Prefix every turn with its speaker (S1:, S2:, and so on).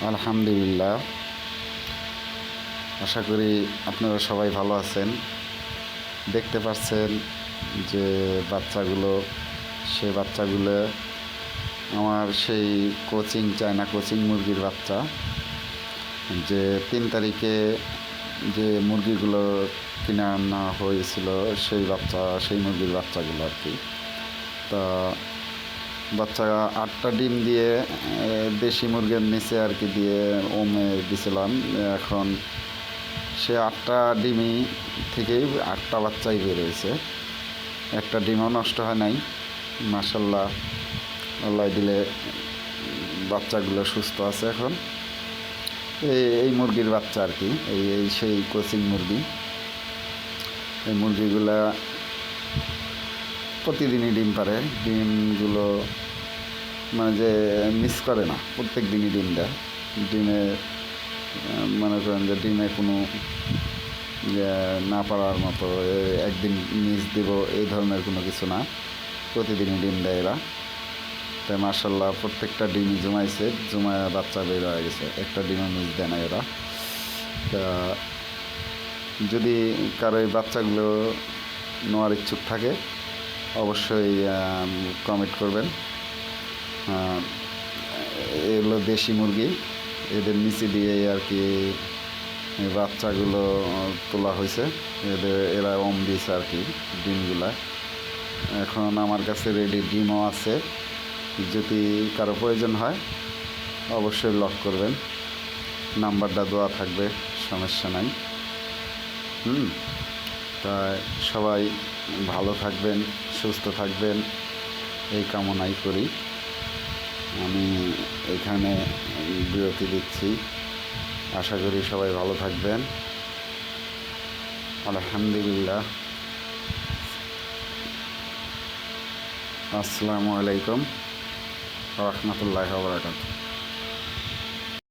S1: আলহামদুলিল্লাহ। আশা করি আপনারা সবাই ভালো আছেন। দেখতে পাচ্ছেন যে বাচ্চাগুলো, সে বাচ্চাগুলো আমার সেই কোচিং চায়না কোচিং মুরগির বাচ্চা। যে তিন তারিখে যে মুরগিগুলো কিনে আনা হয়েছিল, সেই বাচ্চা, সেই মুরগির বাচ্চাগুলো আর কি। তা বাচ্চা আটটা ডিম দিয়ে দেশি মুরগির নিচে আর কি দিয়ে ওমে দিছিলাম। এখন সে আটটা ডিমই থেকেই আটটা বাচ্চাই বেরিয়েছে একটা ডিমও নষ্ট হয় নাই। মাসাল্লাহ আল্লাহ দিলে বাচ্চাগুলো সুস্থ আছে এখন। এই এই মুরগির বাচ্চা আর কি, এই এই সেই কোচিং মুরগি। এই মুরগিগুলা প্রতিদিনই ডিম পারে। ডিমগুলো মানে যে মিস করে না প্রত্যেক দিনই ডিম দেয়। ডিমে মনে করেন যে ডিমে কোনো না পারার মতো একদিন মিস দিব, এই ধরনের কোনো কিছু না। প্রতিদিনই ডিম দেয় এরা। তাই মার্শাল্লাহ প্রত্যেকটা ডিম জমাইছে, জমায় বাচ্চা বের হয়ে গেছে। একটা ডিমও মিস দেয় না এরা। তা যদি কারও এই বাচ্চাগুলো নেওয়ার ইচ্ছুক থাকে অবশ্যই কমেন্ট করবেন। এগুলো দেশি মুরগি। এদের নিচে দিয়ে আর কি বাচ্চাগুলো তোলা হয়েছে। এদের, এরা ওম দিয়েছে আর কি, ডিমগুলা। এখন আমার কাছে রেডি ডিমও আছে। যদি কারও প্রয়োজন হয়, অবশ্যই লক করবেন। নাম্বারটা দেওয়া থাকবে, সমস্যা নাই। হুম, তাই সবাই ভালো থাকবেন। সুস্থ থাকবেন। এই কামনাই করি। আমি এখানে বিরতি দিচ্ছি। আশা করি সবাই ভালো থাকবেন। আলহামদুলিল্লাহ। আসসালামু আলাইকুম। রহমতুল্লাহ বারাকাতুহ।